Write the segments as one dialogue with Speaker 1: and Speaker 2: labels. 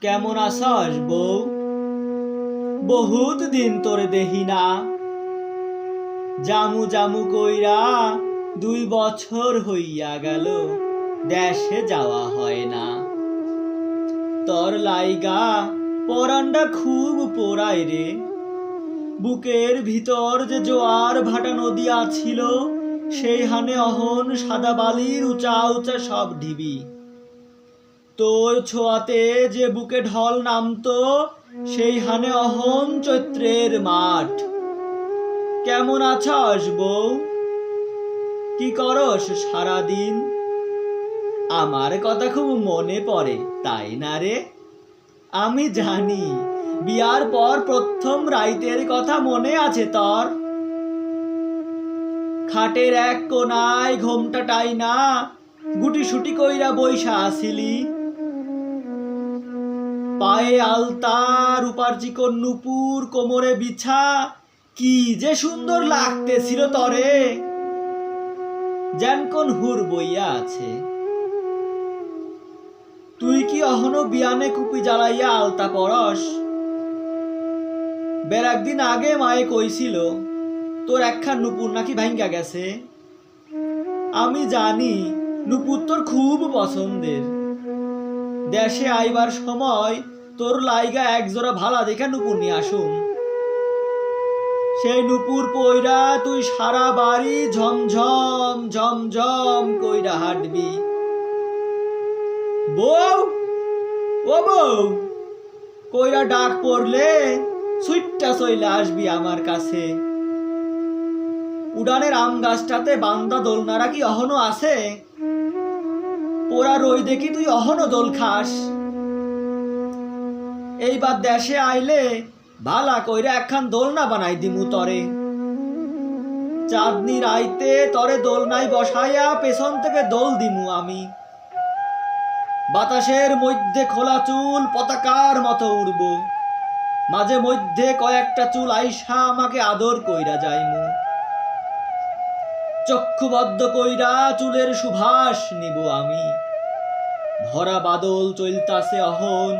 Speaker 1: কেমন আছস বউ? বহুত দিন তোরে দেহি না। জামু জামু কইরা দুই বছর হইয়া গেল, দেশে যাওয়া হয় না। তোর লাইগা পরান্ডা খুব পোড়ায় রে। বুকের ভিতর যে জোয়ার ভাটা নদী আছিল সেই হানে অহন সাদা বালির উঁচা উঁচা সব ঢিবি। তোর ছোঁয়াতে যে বুকে ঢল নামতো, সেই হানে অহন চৈত্রের মাঠ। কেমন আছস বউ? কি করস সারাদিন? আমার কথা খুব মনে পড়ে, তাই না রে? আমি জানি, বিয়ার পর প্রথম রাইতের কথা মনে আছে তোর। খাটের এক কোনায় ঘোমটা টাইনা গুটি সুটি কইরা বইসা আসিলি। পায়ে আলতার রূপার চিকন নুপুর কোমরে বিছা, কি যে সুন্দর লাগতেছিল তরে যেন কোন হুর বইয়া আছে। তুই কি অহনো বিয়ানে কুপি জ্বালাইয়া আলতা পরস? বের একদিন আগে মায়ে কইছিল, তোর একখান নুপুর নাকি ভাঙ্গা গেছে? আমি জানি নুপুর তোর খুব পছন্দের। দেশে আইবার সময় তোর লাইগা এক জোড়া ভালা দেখে নুপুর নিয়ে আসুম। সেই নুপুর পইরা তুই সারা বাড়ি ঝমঝম ঝমঝম কইরা হাঁটবি। বউ, ও বউ, কইরা ডাক পড়লে সুইটটা চইলে আসবি আমার কাছে। উডানের আম গাছটাতে বান্দা দোলনারা কি অহনো আছে? পোড়া রই দেখি তুই অহনো দোল খাস। এইবার দেশে আইলে ভালা কইরা একখান দোলনা বানাই দিমু তরে। চাঁদনি রাইতে তরে দোলনায় বসাইয়া পেছন থেকে দোল দিমু আমি। বাতাসের মধ্যে খোলা চুল পতাকার মতো উড়ব। মাঝে মধ্যে কয়েকটা চুল আইসা আমাকে আদর কইরা যাইমু। চক্ষুবদ্ধ কইরা চুলের সুভাষ নিব আমি। ভরা বাদল চলতাছে অহন,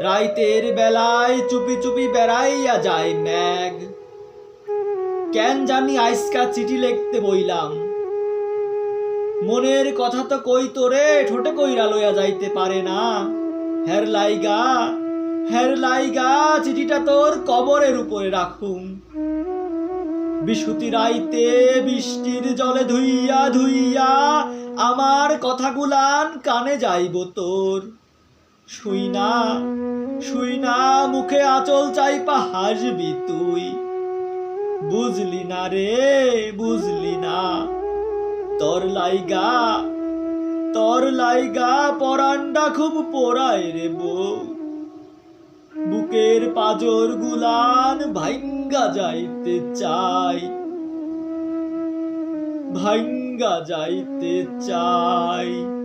Speaker 1: রাইতের বেলায় চুপি চুপি বেড়াইয়া যায় ম্যাগ। কেন জানি আইসকা চিঠি লিখতে বইলাম। মনের কথা তো কই তোরে, ঠোঁটে কইরা লইয়া যাইতে পারে না। হের লাইগা হের লাইগা, চিঠিটা তোর কবরের উপরে রাখুম। বিশুতি রাইতে বৃষ্টির জলে ধুইয়া ধুইয়া আমার কথাগুলান কানে যাইব তোর। শুই না শুই না, মুখে আচল চাইপা হাসবি তুই। বুঝলি না রে, বুঝলি না। তোর লাইগা তোর লাইগা পরান্ডা খুব পোড়ায় রে বউ। বুকের পাজর গুলান ভাঙ্গা যাইতে চাই। ভাঙ্গা যাইতে চাই।